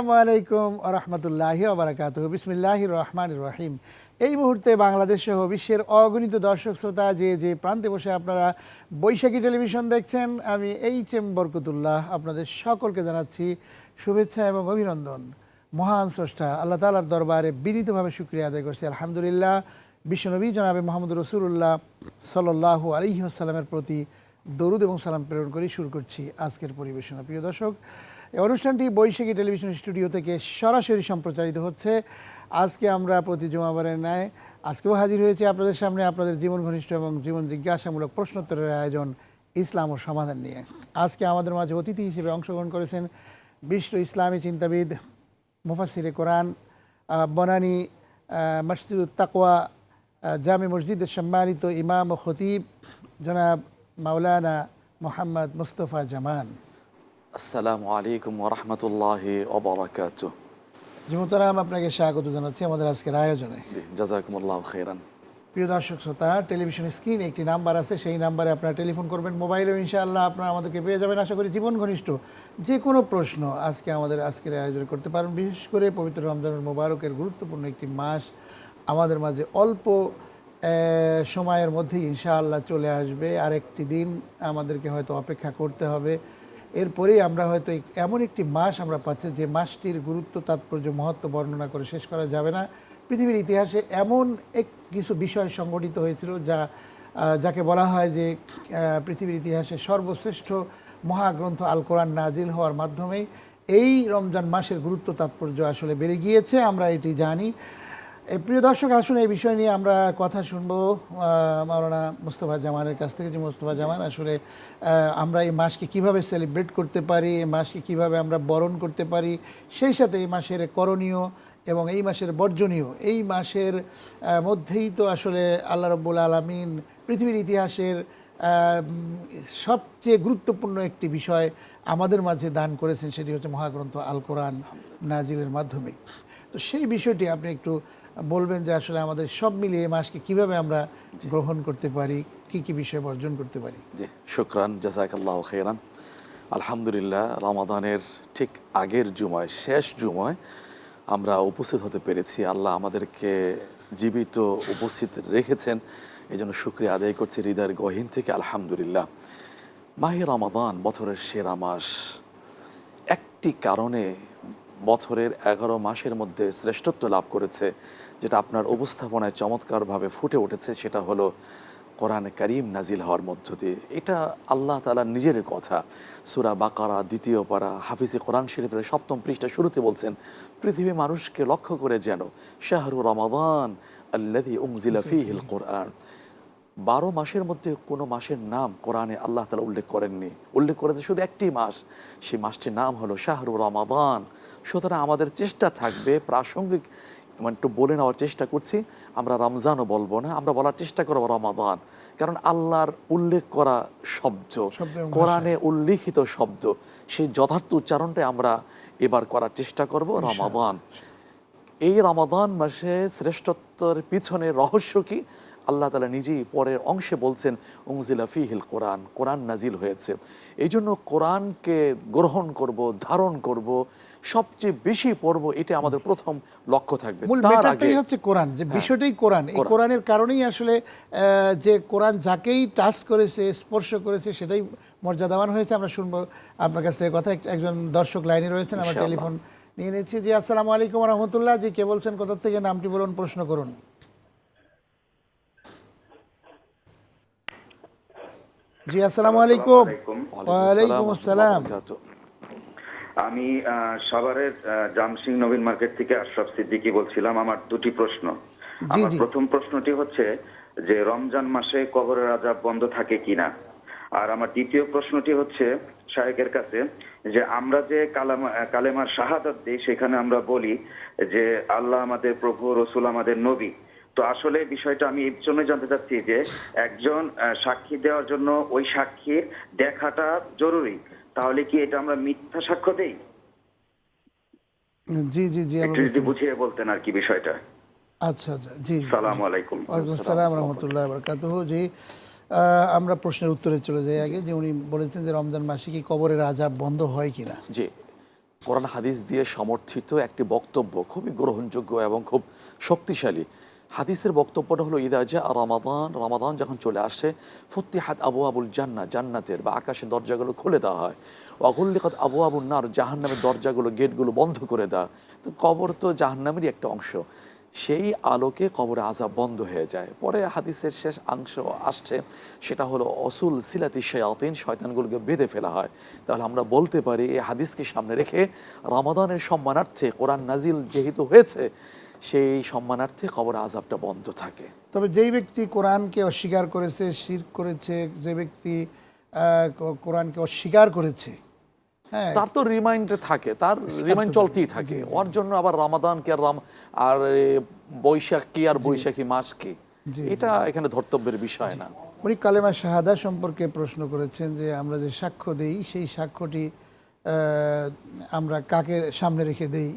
আসসালামু আলাইকুম রহমতুল্লাহি ওবরাকাত বিসমিল্লাহ রহমান রহিম। এই মুহূর্তে বাংলাদেশ সহ বিশ্বের অগণিত দর্শক শ্রোতা যে যে প্রান্তে বসে আপনারা বৈশাখী টেলিভিশন দেখছেন, আমি এইচ এম বরকতুল্লাহ আপনাদের সকলকে জানাচ্ছি শুভেচ্ছা এবং অভিনন্দন। মহান স্রষ্টা, আল্লাহ তালার দরবারে বিনীতভাবে শুক্রিয়া আদায় করছি। আলহামদুলিল্লাহ, বিশ্বনবী জনাবে মোহাম্মদ রসুল্লাহ সাল্লাহ আলিহাসাল্লামের প্রতি দরুদ এবং সালাম প্রেরণ করে শুরু করছি আজকের পরিবেশনা। প্রিয় দর্শক এই অনুষ্ঠানটি বৈশাখী টেলিভিশন স্টুডিও থেকে সরাসরি সম্প্রচারিত হচ্ছে। আজকে আমরা প্রতি জমাবারের ন্যায় আজকেও হাজির হয়েছি আপনাদের সামনে আপনাদের জীবন ঘনিষ্ঠ এবং জীবন জিজ্ঞাসামূলক প্রশ্নোত্তরের আয়োজন ইসলাম ও সমাধান নিয়ে। আজকে আমাদের মাঝে অতিথি হিসেবে অংশগ্রহণ করেছেন বিশ্ব ইসলামী চিন্তাবিদ মুফাসিরে কোরআন বনানী তাকওয়া আহ, জামে মসজিদের সম্মানিত ইমাম ও খতিব জনাব মাওলানা মোহাম্মদ মুস্তফা জামান। আসসালামু আলাইকুম ওরহমতুল্লাহ ওবরাকাত। জি মোতারাম আপনাকে স্বাগত জানাচ্ছি আমাদের আজকের আয়োজনে। জি জাজাকুমুল্লাহ খেরান প্রিয় দর্শক শ্রোতা টেলিভিশন স্ক্রিনে একটি নাম্বার আছে সেই নাম্বারে আপনারা টেলিফোন করবেন মোবাইলেও ইনশাআল্লাহ আপনারা আমাদেরকে পেয়ে যাবেন। আশা করি জীবন ঘনিষ্ঠ যে কোনো প্রশ্ন আজকে আমাদের আজকের আয়োজন করতে পারেন বিশেষ করে পবিত্র রমজানুল মোবারকের গুরুত্বপূর্ণ একটি মাস আমাদের মাঝে অল্প সময়ের মধ্যে ইনশাআল্লাহ চলে আসবে। আর একটি দিন আমাদেরকে হয়তো অপেক্ষা করতে হবে। এরপরেই আমরা হয়তো এমন একটি মাস আমরা পাচ্ছি যে মাসটির গুরুত্ব, তাৎপর্য, মহত্ব বর্ণনা করে শেষ করা যাবে না। পৃথিবীর ইতিহাসে এমন এক কিছু বিষয় সংগঠিত হয়েছিল যা যাকে বলা হয় যে পৃথিবীর ইতিহাসে সর্বশ্রেষ্ঠ মহাগ্রন্থ আল কোরআন নাজিল হওয়ার মাধ্যমেই এই রমজান মাসের গুরুত্ব, তাৎপর্য আসলে বেড়ে গিয়েছে। আমরা এটি জানি। প্রিয় দর্শক আসুন এই বিষয় নিয়ে আমরা কথা শুনব মাওলানা মুস্তফা জামানের কাছ থেকে। যে মুস্তফা জামান আসলে আমরা এই মাসকে কীভাবে সেলিব্রেট করতে পারি এই মাসকে কীভাবে আমরা বরণ করতে পারি সেই সাথে এই মাসের করণীয় এবং এই মাসের বর্জনীয় এই মাসের মধ্যেই তো আসলে আল্লাহ রব্বুল আলমিন পৃথিবীর ইতিহাসের সবচেয়ে গুরুত্বপূর্ণ একটি বিষয় আমাদের মাঝে দান করেছেন সেটি হচ্ছে মহাগ্রন্থ আল কোরআন নাজিলের মাধ্যমে। তো সেই বিষয়টি আপনি একটু বলবেন যে আসলে আমাদের সব মিলিয়ে মাসকে কীভাবে আমরা গ্রহণ করতে পারি, কি কি বিষয় বর্জন করতে পারি? জি, শুক্রান, জাজাকাল্লাহ খেরান আলহামদুলিল্লাহ, রমাদানের ঠিক আগের জুমায়, শেষ জুমায় আমরা উপস্থিত হতে পেরেছি। আল্লাহ আমাদেরকে জীবিত উপস্থিত রেখেছেন। এই জন্য শুক্রিয়া আদায় করছি হৃদয়ের গহীন থেকে, আলহামদুলিল্লাহ। মাহে রমাদান, বছরের সেরা মাস। একটি কারণে বছরের এগারো মাসের মধ্যে শ্রেষ্ঠত্ব লাভ করেছে, যেটা আপনার উপস্থাপনায় চমৎকারভাবে ফুটে উঠেছে, সেটা হলো কোরআন করিম নাজিল হওয়ার মধ্য দিয়ে। এটা আল্লাহ তালার নিজের কথা। সুরা বাকারা, দ্বিতীয় পারা, হাফিজে কোরআন শরীফের সপ্তম পৃষ্ঠা শুরুতে বলছেন, পৃথিবী মানুষকে লক্ষ্য করে যেন শাহরু রমাদান আল্লাদি উমজিলা ফিহিল কোরআন। বারো মাসের মধ্যে কোনো মাসের নাম কোরআনে আল্লাহ তালা উল্লেখ করেননি। উল্লেখ করেছে শুধু একটি মাস। সেই মাসটির নাম হলো শাহরু রমাদান। সুতরাং আমাদের চেষ্টা থাকবে প্রাসঙ্গিক মানে একটু বলে নেওয়ার চেষ্টা করছি। আমরা রমজানও বলব না আমরা বলার চেষ্টা করব রমাদান। কারণ আল্লাহর উল্লেখ করা শব্দ শব্দ কোরআনে উল্লিখিত শব্দ সেই যথার্থ উচ্চারণটাই আমরা এবার করার চেষ্টা করব রমাদান। এই রমাদান মাসে শ্রেষ্ঠত্বের পিছনে রহস্য কি? আল্লাহ তালা নিজেই পরের অংশে বলছেন উংজিলা ফিহিল কোরআন কোরআন নাজিল হয়েছে। এই জন্য কোরআনকে গ্রহণ করব ধারণ করব সবচেয়ে বেশি পড়ব এটা আমাদের প্রথম লক্ষ্য থাকবে। তার হচ্ছে কোরআন যে বিষয়টাই কোরআন। এই কোরআনের কারণেই আসলে আহ, যে কোরআন যাকেই টাচ করেছে স্পর্শ করেছে সেটাই মর্যাদাবান হয়েছে। আমরা শুনব আপনার কাছ থেকে কথা। একজন দর্শক লাইনে রয়েছেন আমরা। টেলিফোন নিয়ে নিচ্ছি। জি আসসালামু আলাইকুম রহমতুল্লাহ। জি কে বলছেন কোথা থেকে নামটি বলুন প্রশ্ন করুন। জি আসসালামু আলাইকুম। ওয়ালাইকুম আসসালাম আমি সাভারের জামসিং নবীন মার্কেট থেকে আশরাফ সিদ্দিকী বলছিলাম আমার দুটি প্রশ্ন। আমার প্রথম প্রশ্নটি হচ্ছে যে রমজান মাসে কবরের আজাব বন্ধ থাকে কিনা? আর আমার দ্বিতীয় প্রশ্নটি হচ্ছে শাহেকের কাছে যে আমরা যে কালামা কালেমার শাহাদাত দিই সেখানে আমরা বলি যে আল্লাহ আমাদের প্রভু রসুল আমাদের নবী। তো আসলে বিষয়টা আমি এই জন্য জানতে চাচ্ছি যে একজন আহ, সাক্ষী দেওয়ার জন্য ওই সাক্ষীর দেখাটা জরুরি। তাহলে কি এটা আমরা মিথ্যা সাক্ষ্য দেই? জি জি জি একটু যদি বুঝিয়ে বলতেন আর কি বিষয়টা। আচ্ছা আচ্ছা জি জি। সালাম আলাইকুম। ওয়ালাইকুম আসসালাম রহমতুল্লাহ বরকাতুহ। জি আমরা প্রশ্নের উত্তরে চলে যাই আগে। যে উনি বলেছেন যে রমজান মাসে কি কবরের আজাব বন্ধ হয় কিনা? জি কোরআন হাদিস দিয়ে সমর্থিত একটি বক্তব্য খুবই গ্রহণযোগ্য এবং খুব শক্তিশালী। হাদিসের বক্তব্যটা হলো ইদাজা রমাদান রমাদান যখন চলে আসে, ফত্তিহাত আবু আবুল জান্না জান্নাতের বা আকাশের দরজাগুলো খুলে দেওয়া হয়। অগুল্লিকত আবু আবুল নার, জাহান্নামের দরজাগুলো, গেটগুলো বন্ধ করে দেওয়া। তো কবর তো জাহান্নামেরই একটা অংশ। সেই আলোকে কবরে আজাব বন্ধ হয়ে যায়। পরে হাদিসের শেষ অংশ আসছে, সেটা হলো, অসুল সিলাতি শয়াতিন, শয়তানগুলোকে বেঁধে ফেলা হয়। তাহলে আমরা বলতে পারি, এই হাদিসকে সামনে রেখে রমাদানের সম্মানার্থে কোরআন নাজিল যেহেতু হয়েছে সেই সম্মানার্থে কবর আজাবটা বন্ধ থাকে। তবে যেই ব্যক্তি কোরআনকে অস্বীকার করেছে শির করেছে যে ব্যক্তি কোরআনকে অস্বীকার করেছে হ্যাঁ। তার তো রিমাইন্ড থাকে তার রিমাইন্ড চলতেই থাকে। ওর জন্য আবার রমাদান কি আর রাম আর বৈশাখ কি আর বৈশাখী মাস কি? এটা এখানে ধর্তব্যের বিষয় না। উনি কালেমা শাহাদা সম্পর্কে প্রশ্ন করেছেন যে আমরা যে সাক্ষ্য দেই সেই সাক্ষ্যটি আমরা কাকে সামনে রেখে দেই?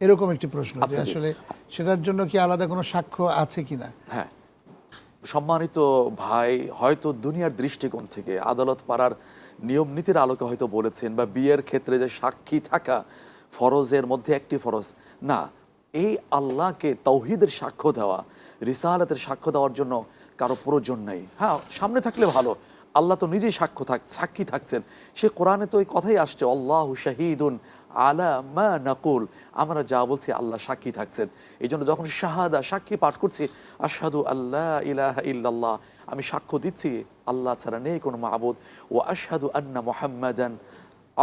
এরকম একটি প্রশ্ন যে আচ্ছা, আসলে সেটার জন্য কি আলাদা কোনো সাক্ষ্য আছে কিনা হ্যাঁ। সম্মানিত ভাই হয়তো দুনিয়ার দৃষ্টিকোণ থেকে আদালত পাড়ার নিয়ম নীতির আলোকে হয়তো বলেছেন বা বিয়ের ক্ষেত্রে যে সাক্ষী থাকা ফরজের মধ্যে একটি ফরজ। না এই আল্লাহকে তৌহিদের সাক্ষ্য দেওয়া রিসালাতের সাক্ষ্য দেওয়ার জন্য কারও প্রয়োজন নেই। হ্যাঁ সামনে থাকলে ভালো। আল্লাহ তো নিজেই সাক্ষ্য থাক, সাক্ষী থাকছেন। সে কোরআনে তো ওই কথাই আসছে, আল্লাহ শাহিদুন আলা মা নাকুল। আমরা যা বলছি আল্লাহ সাক্ষী থাকছেন। এই জন্য যখন শাহাদা, সাক্ষী পাঠ করছি, আশহাদু আল্লাহ ইলাহা ইল্লাল্লাহ, আমি সাক্ষ্য দিচ্ছি, আল্লাহ ছাড়া নেই কোনো মাহবুদ ও আশহাদু আন্না মোহাম্মদান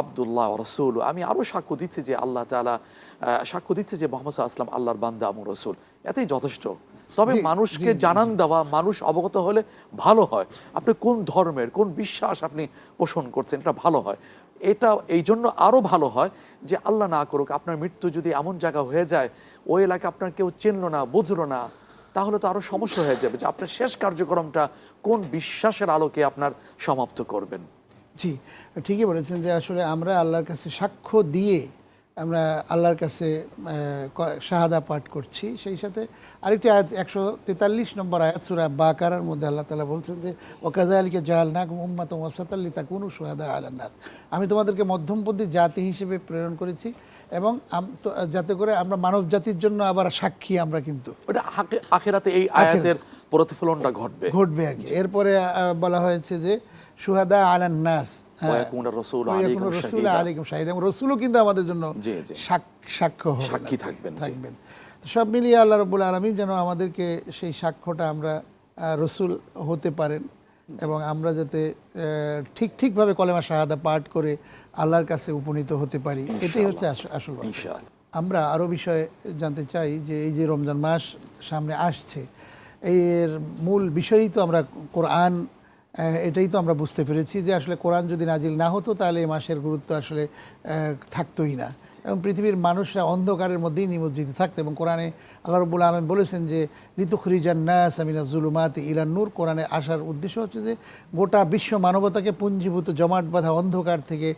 আবদুল্লাহ রসুল আমি আরও সাক্ষ্য দিচ্ছি যে আল্লাহ তালা সাক্ষ্য দিচ্ছি যে মোহাম্মদ আসলাম আল্লাহর বান্দা আমর রসুল। এতেই যথেষ্ট। তবে মানুষকে জানান দেওয়া মানুষ অবগত হলে ভালো হয়। আপনি কোন ধর্মের কোন বিশ্বাস আপনি পোষণ করছেন এটা ভালো হয়। এটা এই জন্য আরও ভালো হয় যে আল্লাহ না করুক আপনার মৃত্যু যদি এমন জায়গা হয়ে যায় ওই এলাকা আপনার কেউ চিনলো না বুঝলো না তাহলে তো আরও সমস্যা হয়ে যাবে যে আপনার শেষ কার্যক্রমটা কোন বিশ্বাসের আলোকে আপনার সমাপ্ত করবেন। জি ঠিকই বলেছেন যে আসলে আমরা আল্লাহর কাছে সাক্ষ্য দিয়ে আমরা আল্লাহর কাছে শাহাদা পাঠ করছি। সেই সাথে আরেকটি আয়াত একশো তেতাল্লিশ নম্বর আয়াত সুরা বাকারার মধ্যে আল্লাহ তালা বলছেন যে ওকাজা আলীকে জাহাল নাক উম্মাত ওয়াসাতাল্লি তা কোনো সোহাদা আলান্নাস আমি তোমাদেরকে মধ্যমপন্থী জাতি হিসেবে প্রেরণ করেছি এবং যাতে করে আমরা মানব জাতির জন্য আবার সাক্ষী আমরা কিন্তু। ওটা আখে- আখেরাতে এই আয়াতের প্রতিফলনটা ঘটবে। ঘটবে আর কি। এরপরে বলা হয়েছে যে সুহাদা আলান নাস। ওয়ায়াকুনা রাসূলু আলাইকুম রসুল শাহিদা। এবং রসুলও কিন্তু আমাদের জন্য। সাক্ষ্য সাক্ষী থাকবেন, থাকবেন। সব মিলিয়ে আল্লাহ রবুল আলমী যেন আমাদেরকে সেই সাক্ষ্যটা আমরা রসুল হতে পারেন এবং আমরা যাতে ঠিক ঠিকভাবে কলেমা শাহাদা পাঠ করে আল্লাহর কাছে উপনীত হতে পারি। এটাই হচ্ছে আস- আসল। আমরা আরও বিষয়ে জানতে চাই যে এই যে রমজান মাস সামনে আসছে এর মূল বিষয়ই তো আমরা কোরআন এটাই তো আমরা বুঝতে পেরেছি যে আসলে কোরআন যদি নাজিল না হতো, তাহলে এই মাসের গুরুত্ব আসলে থাকতোই না। এবং পৃথিবীর মানুষরা অন্ধকারের মধ্যেই নিমজ্জিত থাকতো এবং কোরআনে আল্লাহ রবুল আলম বলেছেন যে লিতুখরিজান্নাস আমিনা জুলুমাত ইলান নূর। কোরআনে আসার উদ্দেশ্য হচ্ছে যে, গোটা বিশ্ব মানবতাকে পুঞ্জীভূত জমাট বাঁধা অন্ধকার থেকে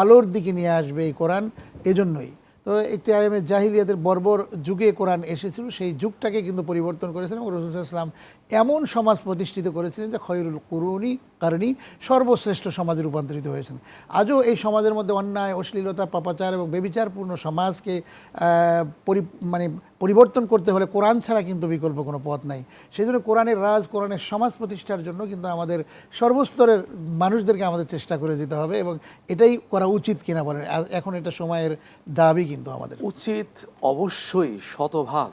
আলোর দিকে নিয়ে আসবে এই কোরআন এজন্যই। তো একটি আয়ামে জাহিলিয়াদের বর্বর যুগে কোরআন এসেছিল, সেই যুগটাকে কিন্তু পরিবর্তন করেছেন এবং রসুলাম এমন সমাজ প্রতিষ্ঠিত করেছিলেন যে খয়রুল কুরুনি, কারণী সর্বশ্রেষ্ঠ সমাজে রূপান্তরিত হয়েছেন। আজও এই সমাজের মধ্যে অন্যায়, অশ্লীলতা, পাপাচার এবং বেবিচারপূর্ণ সমাজকে পরি মানে পরিবর্তন করতে হলে কোরআন ছাড়া কিন্তু বিকল্প কোনো পথ নাই। সেই জন্য কোরআনের রাজ, কোরআনের সমাজ প্রতিষ্ঠার জন্য কিন্তু আমাদের সর্বস্তরের মানুষদেরকে আমাদের চেষ্টা করে যেতে হবে এবং এটাই করা উচিত কিনা বলেন। এখন এটা সময়ের দাবি কিন্তু আমাদের। উচিত অবশ্যই, শতভাগ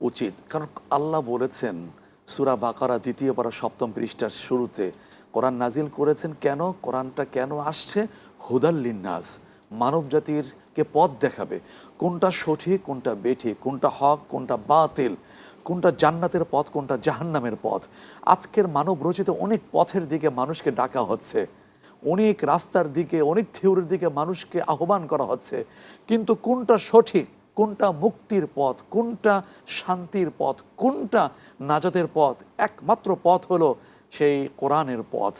উচিত। কারণ আল্লাহ বলেছেন সুরা বাকারা দ্বিতীয় পারা সপ্তম পৃষ্ঠার শুরুতে কোরআন নাজিল করেছেন কেন? কোরআনটা কেন আসছে? হুদাল্লিন্নাস মানব জাতির কে পথ দেখাবে। কোনটা সঠিক, কোনটা বেঠিক? কোনটা হক, কোনটা বাতিল? কোনটা জান্নাতের পথ, কোনটা জাহান্নামের পথ? আজকের মানব রচিত অনেক পথের দিকে মানুষকে ডাকা হচ্ছে। অনেক রাস্তার দিকে, অনেক থিওরির দিকে মানুষকে আহ্বান করা হচ্ছে। কিন্তু কোনটা সঠিক কোনটা মুক্তির পথ, কোনটা শান্তির পথ, কোনটা নাজাতের পথ? একমাত্র পথ হলো সেই কোরআনের পথ।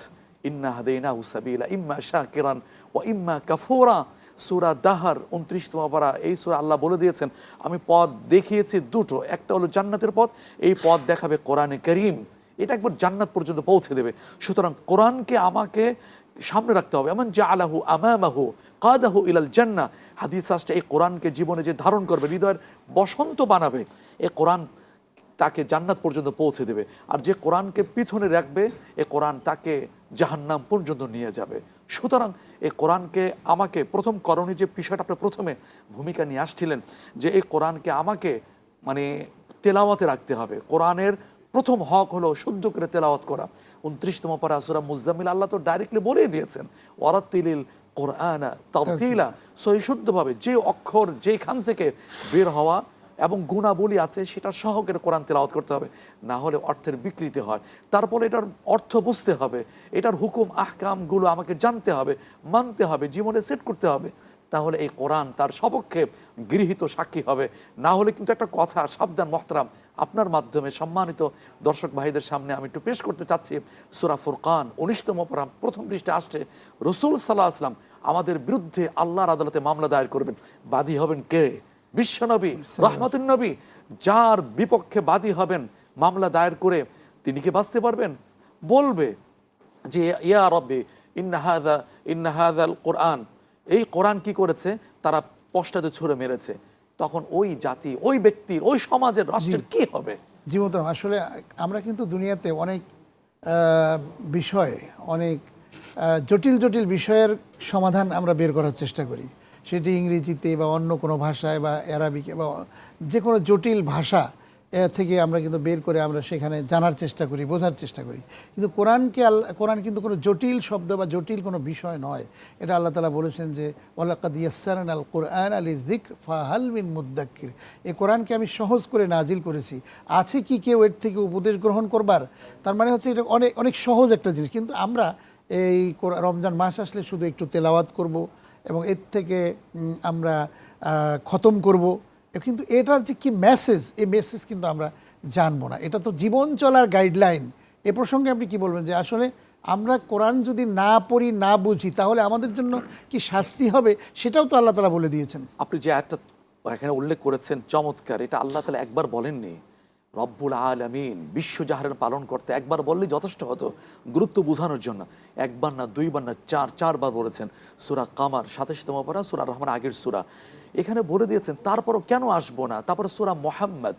ইন্না হাদেইনা হুসাবিলা ইম্মা শাকিরান ও ইম্মা কাফুরা। সুরা দাহার উনত্রিশতম পারা, এই সুরা আল্লাহ বলে দিয়েছেন, আমি পথ দেখিয়েছি দুটো। একটা হলো জান্নাতের পথ, এই পথ দেখাবে কোরআনে করিম। এটা একবার জান্নাত পর্যন্ত পৌঁছে দেবে। সুতরাং কোরআনকে আমাকে সামনে রাখতে হবে। এমন যে আলাহু আমামাহু কাদাহু ইলাল জান্না হাদিস আসছে, এই কোরআনকে জীবনে যে ধারণ করবে, হৃদয়ের বসন্ত বানাবে এই কোরআন তাকে জান্নাত পর্যন্ত পৌঁছে দেবে। আর যে কোরআনকে পিছনে রাখবে, এ কোরআন তাকে জাহান্নাম পর্যন্ত নিয়ে যাবে। সুতরাং এই কোরআনকে আমাকে, প্রথম করণীয় যে বিষয়টা আপনি প্রথমে ভূমিকা নিয়ে আসছিলেন, যে এই কোরআনকে আমাকে মানে তেলাওয়াতে রাখতে হবে। কোরআনের প্রথম হক হলো শুদ্ধ করে তেলাওয়াত করা। উনত্রিশতম পারা সুরা মুজাম্মিল আল্লাহ তো ডাইরেক্টলি বলেই দিয়েছেন ওয়ারাতিলিল কোরআনা তারতিলা সহি শুদ্ধভাবে যে অক্ষর যেখান থেকে বের হওয়া এবং গুণাবলী আছে সেটা সহকের কোরআন তেলাওয়াত করতে হবে, না হলে অর্থের বিকৃতি হয়। তারপরে এটার অর্থ বুঝতে হবে, এটার হুকুম, আহকামগুলো আমাকে জানতে হবে, মানতে হবে, জীবনে সেট করতে হবে। তাহলে এই কোরআন তার সপক্ষে গৃহীত সাক্ষী হবে। না হলে কিন্তু একটা কথা সাবধান মহতারাম আপনার মাধ্যমে সম্মানিত দর্শক ভাইদের সামনে আমি একটু পেশ করতে চাচ্ছি। সুরা ফুরকান উনিশতম প্রথম পৃষ্ঠে আসছে রসুল সাল্লাহ আসলাম আমাদের বিরুদ্ধে আল্লাহর আদালতে মামলা দায়ের করবেন। বাদী হবেন কে? বিশ্বনবী রহমতুল নবী যার বিপক্ষে বাদী হবেন মামলা দায়ের করে তিনি কি বাঁচতে পারবেন? বলবে যে ইয়া রব্বি ইন্নাহাদা ইন্নাহাদাল কোরআন এই কোরআন কি করেছে? তারা পশ্চাতে ছুঁড়ে মেরেছে। তখন ওই জাতি ওই ব্যক্তির ওই সমাজের রাষ্ট্রের কি হবে? জীবতম আসলে আমরা কিন্তু দুনিয়াতে অনেক বিষয় অনেক জটিল জটিল বিষয়ের সমাধান আমরা বের করার চেষ্টা করি। সেটি ইংরেজিতে বা অন্য কোনো ভাষায় বা অ্যারাবিকে বা যে কোনো জটিল ভাষা থেকে আমরা কিন্তু বের করে আমরা সেখানে জানার চেষ্টা করি, বোঝার চেষ্টা করি। কিন্তু কোরআনকে আল্লাহ কোরআন কিন্তু কোনো জটিল শব্দ বা জটিল কোনো বিষয় নয়। এটা আল্লাহ তালা বলেছেন যে ওলাকাদ ইয়াসারান আল কোরআন আলী জিক্র ফাহাল মিন মুদ্দাক্কির এই কোরআনকে আমি সহজ করে নাজিল করেছি। আছে কি কেউ এর থেকে উপদেশ গ্রহণ করবার? তার মানে হচ্ছে এটা অনেক অনেক সহজ একটা জিনিস। কিন্তু আমরা এই রমজান মাস আসলে শুধু একটু তেলাওয়াত করব এবং এর থেকে আমরা খতম করব। কিন্তু এটার যে কি মেসেজ এই মেসেজ কিন্তু আমরা জানব না। এটা তো জীবন চলার গাইডলাইন এ প্রসঙ্গে আপনি কি বলবেন যে আসলে আমরা কোরআন যদি না পড়ি, না বুঝি, তাহলে আমাদের জন্য কি শাস্তি হবে? সেটাও তো আল্লাহ তালা বলে দিয়েছেন। আপনি যে একটা এখানে উল্লেখ করেছেন, চমৎকার। এটা আল্লাহ তালা একবার বলেননি। রব্বুল আলমিন বিশ্বজাহারের পালন করতে একবার বললে যথেষ্ট হতো, গুরুত্ব বোঝানোর জন্য। একবার না, দুইবার না, চার, চারবার বলেছেন। সুরা কামার সাতাশতম পারা, সুরা রহমান আগের সুরা। এখানে বলে দিয়েছেন, তারপরও কেন আসব না? তারপরে সুরা মোহাম্মদ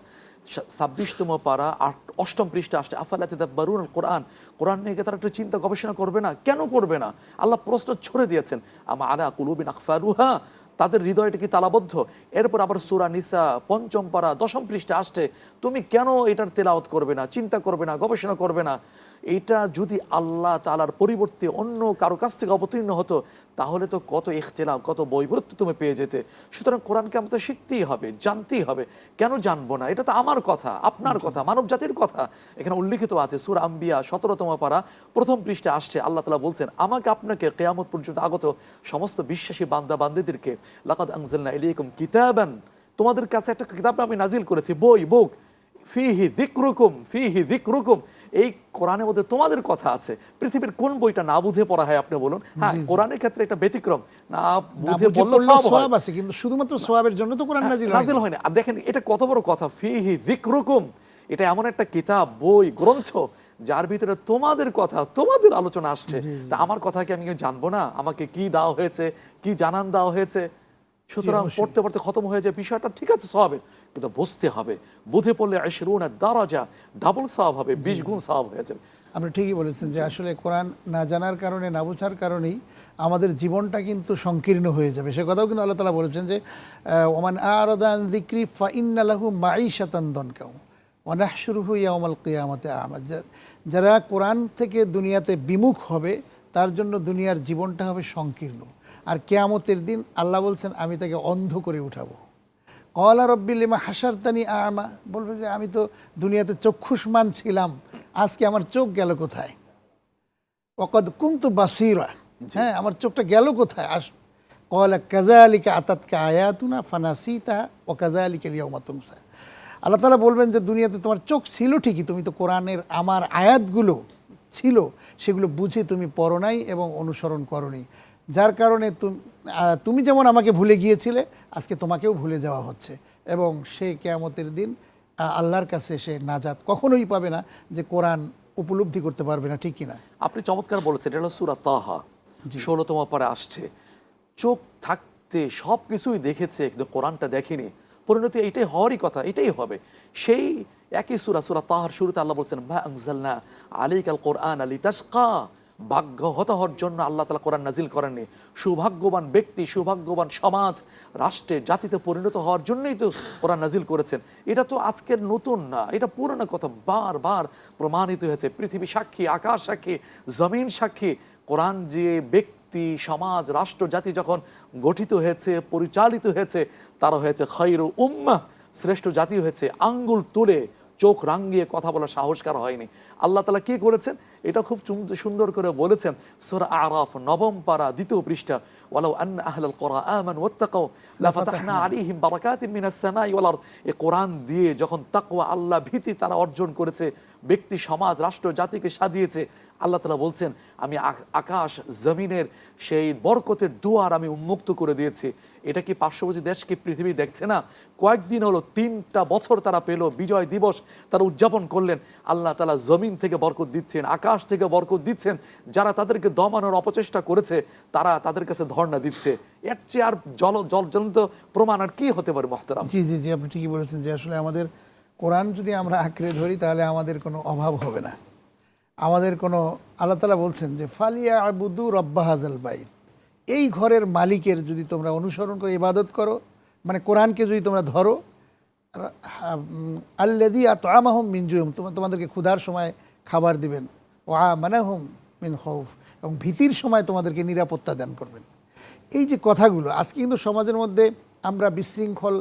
ছাব্বিশতম পারা, আট, অষ্টম পৃষ্ঠে আসছে আফালাতে বারুন কোরআন কোরআন নিয়ে তারা একটু চিন্তা গবেষণা করবে না? কেন করবে না? আল্লাহ প্রশ্ন ছড়ে দিয়েছেন, আমা আলা কুলুবিন আখফারুহা? তাদের হৃদয়টা কি তালাবদ্ধ? এরপর আবার সুরা নিসা পঞ্চম পারা, দশম পৃষ্ঠে আসছে, তুমি কেন এটার তেলাওত করবে না? চিন্তা করবে না? গবেষণা করবে না? এটা যদি আল্লাহ তালার পরিবর্তে অন্য কারও কাছ থেকে অবতীর্ণ হতো, তাহলে তো কত ইখতলাফ, কত বৈবরত্ব তুমি পেয়ে যেতে। সুতরাং কোরআনকে আমাদের শিখতেই হবে, জানতেই হবে। কেন জানব না? এটা তো আমার কথা, আপনার কথা, মানব জাতির কথা। এখানে উল্লিখিত আছে, সুর আম্বিয়া, সতেরোতম পারা, প্রথম পৃষ্ঠে আসছে, আল্লাহ তালা বলছেন, আমাকে আপনাকে কেয়ামত পর্যন্ত আগত সমস্ত বিশ্বাসী বান্দা বান্দিদেরকে লাকাদ আনজালনা ইলাইকুম কিতাবান। তোমাদের কাছে একটা কিতাব আমি নাজিল করেছি, বই, বুক। ফি ফিহি দিকরুকুম ফিহি দিকরুকুম এই কোরআনের মধ্যে তোমাদের কথা আছে। পৃথিবীর কোন বইটা না বুঝে পড়া হয় আপনি বলুন? হ্যাঁ কোরআনের ক্ষেত্রে এটা ব্যতিক্রম। না বুঝে বললে সব আছে কিন্তু শুধুমাত্র সোয়াবের জন্য তো কোরআন নাজিল নাজিল হয় না আর দেখেন এটা কত বড় কথা। ফিহি দিকরুকুম এটা এমন একটা কিতাব বই গ্রন্থ যার ভিতরে তোমাদের কথা তোমাদের আলোচনা আসছে। তা আমার কথা কি আমি জানব না? আমাকে কি দেওয়া হয়েছে? কি জানান দেওয়া হয়েছে? সুতরাং। পড়তে পড়তে খতম হয়ে যায় বিষয়টা ঠিক আছে সবের কিন্তু বুঝতে হবে বুঝে পড়লে আশরুন দারাজা ডাবল সব হবে বিশ গুণ সব হয়ে যাবে। আপনি ঠিকই বলেছেন যে আসলে কোরআন না জানার কারণে না বোঝার কারণেই আমাদের জীবনটা কিন্তু সংকীর্ণ হয়ে যাবে। সে কথাও কিন্তু আল্লাহ তালা বলেছেন যে ওমান আরদান দিক্রি ফাইন্নালাহু মাই শাতান্দন কেউ অনাহসুরহু ইয়ামাল কিয়ামতে আমার যারা কোরআন থেকে দুনিয়াতে বিমুখ হবে তার জন্য দুনিয়ার জীবনটা হবে সংকীর্ণ। আর কেয়ামতের দিন আল্লাহ বলছেন আমি তাকে অন্ধ করে উঠাবো। কলা রব্বিলিমা হাসারতানি আমা। বলবে যে আমি তো দুনিয়াতে চক্ষুষ্মান ছিলাম আজকে আমার চোখ গেল কোথায়? অকদ কুন্তু বাসিরা। হ্যাঁ আমার চোখটা গেল কোথায়? আস কলা কাজা আলিকা আতাতকা আয়াতুনা ফানাসিতা ও কাজা আলিকা লিয়াউমা তুমসা আল্লাহ তালা বলবেন যে দুনিয়াতে তোমার চোখ ছিল ঠিকই তুমি তো কোরআনের আমার আয়াতগুলো ছিল সেগুলো বুঝে তুমি পড়ো নাই এবং অনুসরণ করনি। যার কারণে তুমি যেমন আমাকে ভুলে গিয়েছিলে আজকে তোমাকেও ভুলে যাওয়া হচ্ছে। এবং সে কেয়ামতের দিন আল্লাহর কাছে সে নাজাত কখনোই পাবে না যে কোরআন উপলব্ধি করতে পারবে না ঠিক কিনা? আপনি চমৎকার বলেছেন এটা হলো সুরা তাহা। ষোলোতম পরে আসছে। চোখ থাকতে সব কিছুই দেখেছে কিন্তু কোরআনটা দেখেনি। পরিণতি এইটাই হওয়ারই কথা এটাই হবে। সেই একই সুরা সুরা তাহার শুরুতে আল্লাহ বলছেন মা আনজালনা আলাইকাল কোরআন আলী তাসকা ভাগ্য হত হওয়ার জন্য আল্লাহ তালা কোরআন নাজিল করেননি। সৌভাগ্যবান ব্যক্তি, সৌভাগ্যবান সমাজ, রাষ্ট্রে জাতিতে পরিণত হওয়ার জন্যই তো কোরআন নাজিল করেছেন। এটা তো আজকের নতুন না, এটা পুরনো কথা, বারবার প্রমাণিত হয়েছে। পৃথিবী সাক্ষী, আকাশ সাক্ষী, জমিন সাক্ষী, কোরআন যে ব্যক্তি, সমাজ, রাষ্ট্র, জাতি যখন গঠিত হয়েছে, পরিচালিত হয়েছে তারা হয়েছে খৈর উম্মা শ্রেষ্ঠ জাতি হয়েছে, আঙ্গুল তুলে চোখ রাঙ্গিয়ে কথা বলার সাহস করা হয়নি। আল্লাহ তালা কি করেছেন? এটা খুব সুন্দর করে বলেছেন। সোরা আরফ, নবম পাড়া দ্বিতীয় পৃষ্ঠা। ওয়ালাউ আন্না আহলাল কোরআন আমানু ওয়াত্তাকাউ লাফাতাহনা আলাইহিম বারাকাতিম মিনাস সামাই ওয়াল আরদ এই কোরআন দিয়ে যখন তাকওয়া আল্লাহ ভীতি তারা অর্জন করেছে ব্যক্তি সমাজ রাষ্ট্র জাতিকে সাজিয়েছে আল্লাহ তালা বলছেন আমি আক- আকাশ জমিনের সেই বরকতের দুয়ার আমি উন্মুক্ত করে দিয়েছি। এটা কি পার্শ্ববর্তী দেশ কি পৃথিবী দেখছে না? কয়েকদিন হলো তিনটা বছর তারা পেল বিজয় দিবস তারা উদযাপন করলেন। আল্লাহ তালা জমিন থেকে বরকত দিচ্ছেন আকাশ থেকে বরকত দিচ্ছেন। যারা তাদেরকে দমানোর অপচেষ্টা করেছে তারা তাদের কাছে ধর্ণা দিচ্ছে, এর চেয়ে আর জল জল জ্বলন্ত প্রমাণ আর কি হতে পারে মহতারাম? জি জি জি, আপনি ঠিকই বলেছেন যে আসলে আমাদের কোরআন যদি আমরা আঁকড়ে ধরি, তাহলে আমাদের কোনো অভাব হবে না। আমাদের কোনো, আল্লাহ তালা বলছেন যে, ফালিয়া আবুদু রব্বা হাজাল বাইত। এই ঘরের মালিকের যদি তোমরা অনুসরণ করে ইবাদত করো মানে কোরআনকে যদি তোমরা ধরো আল্লাদি আতআমাহুম মিন জুয়ুম তোমার তোমাদেরকে ক্ষুধার সময় খাবার দিবেন। ও আ মানাহুম মিন খৌফ, এবং ভীতির সময় তোমাদেরকে নিরাপত্তা দান করবেন। এই যে কথাগুলো, আজকে কিন্তু সমাজের মধ্যে আমরা বিশৃঙ্খল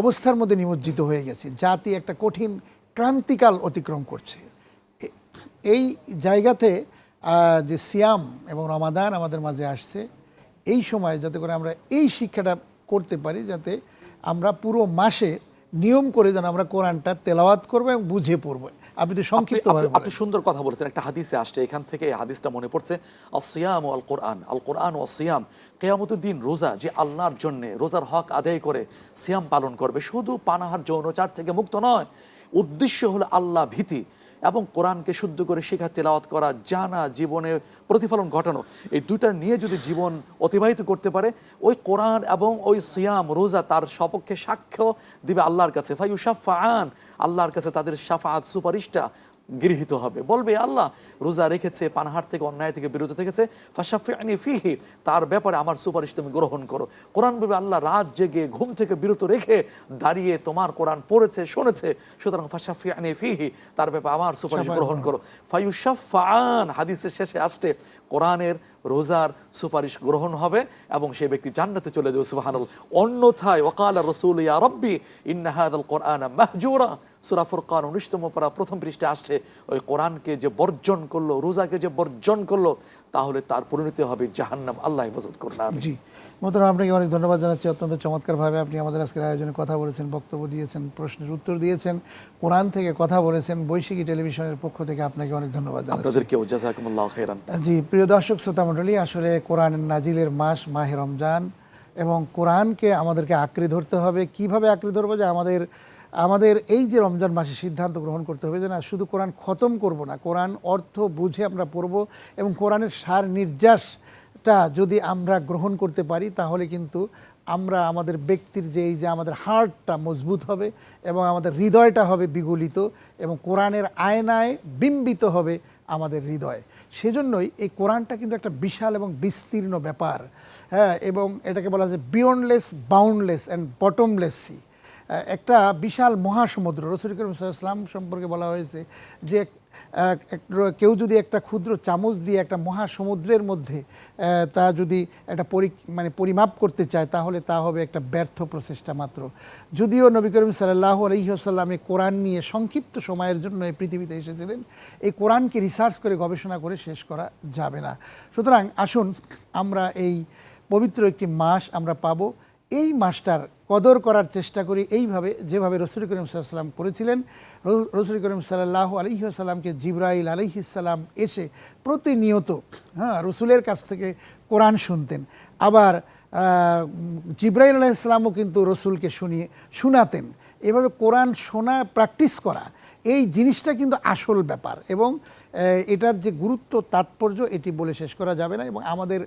অবস্থার মধ্যে নিমজ্জিত হয়ে গেছি। জাতি একটা কঠিন ক্রান্তিকাল অতিক্রম করছে। এই জায়গাতে যে সিয়াম এবং রমাদান আমাদের মাঝে আসছে, এই সময় যাতে করে আমরা এই শিক্ষাটা করতে পারি, যাতে আমরা পুরো মাসে নিয়ম করে যেন আমরা কোরআনটা তেলাওয়াত করব এবং বুঝে পড়ব। আপনি তো আপনি- আপনি সুন্দর কথা বলেছেন। একটা হাদিসে আসছে এখান থেকে হাদিসটা মনে পড়ছে আসিয়াম আল কোরআন আল কোরআন ও সিয়াম কেয়ামতের দিন রোজা যে আল্লাহর জন্য রোজার হক আদায় করে সিয়াম পালন করবে শুধু পানাহার যৌনচার থেকে মুক্ত নয় উদ্দেশ্য হলো আল্লাহ ভীতি। এবং কোরআনকে শুদ্ধ করে শেখা, তেলাওয়াত করা, জানা, জীবনে প্রতিফলন ঘটানো, এই দুটা নিয়ে যদি জীবন অতিবাহিত করতে পারে, ওই কোরআন এবং ওই সিয়াম, রোজা তার সপক্ষে সাক্ষ্য দিবে আল্লাহর কাছে। ফাইউ শাফাআন আল্লাহর কাছে তাদের সাফাত সুপারিশটা গৃহীত হবে। বলবে আল্লাহ রোজা রেখেছে পানাহার থেকে অন্যায় থেকে বিরত থেকেছে। ফাশাফিআনি ফিহি তার ব্যাপারে আমার সুপারিশ তুমি গ্রহণ করো। কোরআন বলবে আল্লাহ রাত জেগে ঘুম থেকে বিরত রেখে দাঁড়িয়ে তোমার কোরআন পড়েছে শুনেছে। সুতরাং ফাশাফিআনি ফিহি তার ব্যাপারে আমার সুপারিশ গ্রহণ করো। ফায়ুশাফাআন হাদিসের শেষে আসছে কোরআনের রোজার সুপারিশ গ্রহণ হবে এবং সেই ব্যক্তি জান্নাতে চলে যাবে সুবহানাল্লাহ। অন্যথায় ওয়াকাল রাসূল ইয়া রাব্বি ইন্না হাদাল কোরআন মাহজুরা। সূরা ফুরকান 19তম পারা প্রথম পৃষ্ঠে আসছে ওই কোরআনকে যে বর্জন করল রোজাকে যে বর্জন করল তাহলে তার পরিণতি হবে জাহান্নাম। আল্লাহ হেফাজত করুন আমিন। জি। মোহতারাম আপনাকে অনেক ধন্যবাদ জানাচ্ছি। অত্যন্ত চমৎকারভাবে আপনি আমাদের আজকের আয়োজনে কথা বলেছেন বক্তব্য দিয়েছেন প্রশ্নের উত্তর দিয়েছেন কোরআন থেকে কথা বলেছেন বৈশাখী টেলিভিশনের পক্ষ থেকে আপনাকে অনেক ধন্যবাদ আপনাদেরকেও জি প্রিয় দর্শক শ্রোতা মণ্ডলী আসলে কোরআন নাজিলের মাস মাহে রমজান এবং কোরআনকে আমাদেরকে আঁকড়ে ধরতে হবে। কীভাবে আঁকড়ে ধরবো? যে আমাদের আমাদের এই যে রমজান মাসে সিদ্ধান্ত গ্রহণ করতে হবে যে না, শুধু কোরআন খতম করব না, কোরআন অর্থ বুঝে আমরা পড়ব এবং কোরআনের সার নির্যাসটা যদি আমরা গ্রহণ করতে পারি, তাহলে কিন্তু আমরা আমাদের ব্যক্তির যে এই যে আমাদের হার্টটা মজবুত হবে এবং আমাদের হৃদয়টা হবে বিগলিত এবং কোরআনের আয়নায় বিম্বিত হবে আমাদের হৃদয়। সেজন্যই এই কোরআনটা কিন্তু একটা বিশাল এবং বিস্তীর্ণ ব্যাপার। হ্যাঁ এবং এটাকে বলা যায় beyondless boundless and bottomless sea একটা বিশাল মহাসমুদ্র, রসুল করিম ইসলাম সম্পর্কে বলা হয়েছে যে কেউ যদি একটা ক্ষুদ্র চামচ দিয়ে একটা মহাসমুদ্রের মধ্যে তা যদি একটা পরি মানে পরিমাপ করতে চায়, তাহলে তা হবে একটা ব্যর্থ প্রচেষ্টা মাত্র। যদিও নবী করিম সাল্লাহ আলহিহাসাল্লাম কোরআন নিয়ে সংক্ষিপ্ত সময়ের জন্য এই পৃথিবীতে এসেছিলেন, এই কোরআনকে রিসার্চ করে গবেষণা করে শেষ করা যাবে না। সুতরাং আসুন আমরা এই পবিত্র একটি মাস আমরা পাবো এই মাসটার কদর করার চেষ্টা করি এইভাবে, যেভাবে রসুল করিম সাল্লাম করেছিলেন। রসুল করিম সাল্লাহ আলহিহাসাল্লামকে জিব্রাইল আলহিসাল্লাম এসে প্রতিনিয়ত হ্যাঁ রসুলের কাছ থেকে কোরআন শুনতেন। আবার জিব্রাইল আলাইসাল্লামও কিন্তু রসুলকে শুনিয়ে, শোনাতেন। এভাবে কোরআন শোনা, প্র্যাকটিস করা, এই জিনিসটা কিন্তু আসল ব্যাপার। এবং এটার যে গুরুত্ব, তাৎপর্য, এটি বলে শেষ করা যাবে না। এবং আমাদের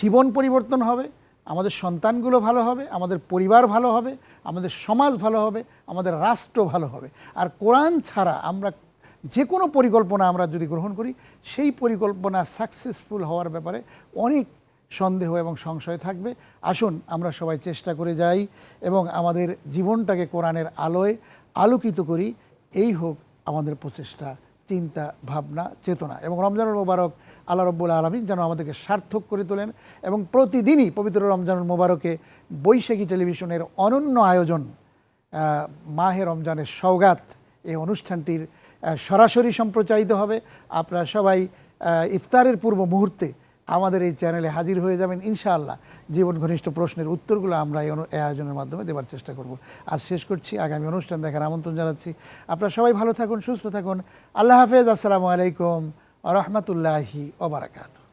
জীবন পরিবর্তন হবে। আমাদের সন্তানগুলো ভালো হবে, আমাদের পরিবার ভালো হবে, আমাদের সমাজ ভালো হবে, আমাদের রাষ্ট্র ভালো হবে। আর কোরআন ছাড়া আমরা যে কোনো পরিকল্পনা আমরা যদি গ্রহণ করি, সেই পরিকল্পনা সাকসেসফুল হওয়ার ব্যাপারে অনেক সন্দেহ এবং সংশয় থাকবে। আসুন, আমরা সবাই চেষ্টা করে যাই এবং আমাদের জীবনটাকে কোরআনের আলোয় আলোকিত করি। এই হোক আমাদের প্রচেষ্টা, চিন্তা, ভাবনা, চেতনা এবং রমজানুল মোবারক আল্লাহ রব্বুল আলমিন যেন আমাদেরকে সার্থক করে তোলেন এবং প্রতিদিনই পবিত্র রমজানুল মোবারকে বৈশাখী টেলিভিশনের অনন্য আয়োজন মাহে রমজানের সৌগাত এই অনুষ্ঠানটির সরাসরি সম্প্রচারিত হবে। আপনারা সবাই ইফতারের পূর্ব মুহূর্তে আমাদের এই চ্যানেলে হাজির হয়ে যাবেন ইনশাআল্লাহ। জীবন ঘনিষ্ঠ প্রশ্নের উত্তরগুলো আমরা এই আয়োজনের মাধ্যমে দেওয়ার চেষ্টা করব। আজ শেষ করছি, আগামী অনুষ্ঠান দেখার আমন্ত্রণ জানাচ্ছি। আপনারা সবাই ভালো থাকুন, সুস্থ থাকুন। আল্লাহ হাফেজ, আসসালামু আলাইকুম। রহমতুল্লাহি ওবরাকাতু